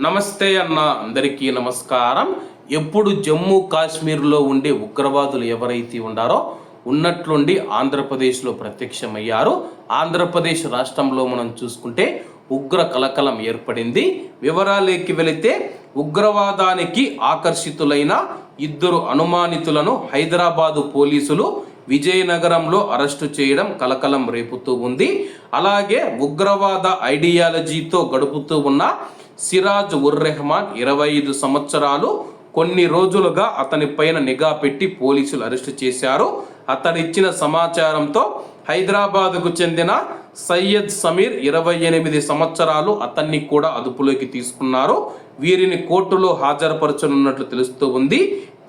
నమస్తే అన్న అందరికీ నమస్కారం. ఎప్పుడు జమ్మూ కాశ్మీర్లో ఉండే ఉగ్రవాదులు ఎవరైతే ఉండారో ఉన్నట్లుండి ఆంధ్రప్రదేశ్లో ప్రత్యక్షమయ్యారు. ఆంధ్రప్రదేశ్ రాష్ట్రంలో మనం చూసుకుంటే ఉగ్ర కలకలం ఏర్పడింది. వివరాలేకి వెళితే ఉగ్రవాదానికి ఆకర్షితులైన ఇద్దరు అనుమానితులను హైదరాబాదు పోలీసులు విజయనగరంలో అరెస్టు చేయడం కలకలం రేపుతూ ఉంది. అలాగే ఉగ్రవాద ఐడియాలజీతో గడుపుతూ ఉన్న సిరాజ్ ఉర్ రెహమాన్ ఇరవై ఐదు సంవత్సరాలు కొన్ని రోజులుగా అతని పైన నిఘా పెట్టి పోలీసులు అరెస్టు చేశారు. అతనిచ్చిన సమాచారంతో హైదరాబాద్కు చెందిన సయ్యద్ సమీర్ ఇరవై ఎనిమిది సంవత్సరాలు అతన్ని కూడా అదుపులోకి తీసుకున్నారు. వీరిని కోర్టులో హాజరుపరచనున్నట్లు తెలుస్తూ ఉంది.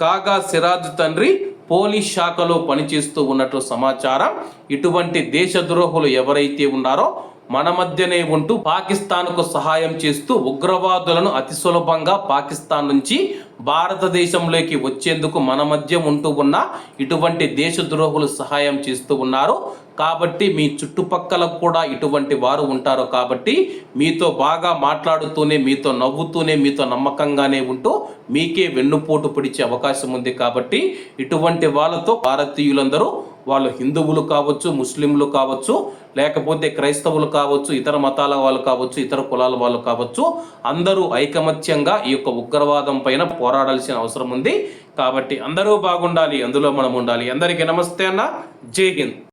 కాగా సిరాజ్ తండ్రి పోలీస్ శాఖలో పనిచేస్తూ ఉన్నట్లు సమాచారం. ఇటువంటి దేశద్రోహులు ఎవరైతే ఉన్నారో మన మధ్యనే ఉంటూ పాకిస్తాన్కు సహాయం చేస్తూ ఉగ్రవాదులను అతి సులభంగా పాకిస్తాన్ నుంచి భారతదేశంలోకి వచ్చేందుకు మన మధ్య ఉంటూ ఉన్న ఇటువంటి దేశద్రోహులు సహాయం చేస్తూ ఉన్నారు. కాబట్టి మీ చుట్టుపక్కల కూడా ఇటువంటి వారు ఉంటారు కాబట్టి మీతో బాగా మాట్లాడుతూనే మీతో నవ్వుతూనే మీతో నమ్మకంగానే ఉంటూ మీకే వెన్నుపోటు పిడిచే అవకాశం ఉంది కాబట్టి ఇటువంటి వాళ్ళతో భారతీయులందరూ వాళ్ళు హిందువులు కావచ్చు ముస్లింలు కావచ్చు లేకపోతే క్రైస్తవులు కావచ్చు ఇతర మతాల వాళ్ళు కావచ్చు ఇతర కులాల వాళ్ళు కావచ్చు అందరూ ఐకమత్యంగా ఈ యొక్క ఉగ్రవాదం పైన పోరాడాల్సిన అవసరం ఉంది. కాబట్టి అందరూ బాగుండాలి అందులో మనం ఉండాలి. అందరికీ నమస్తే అన్న. జై హింద్.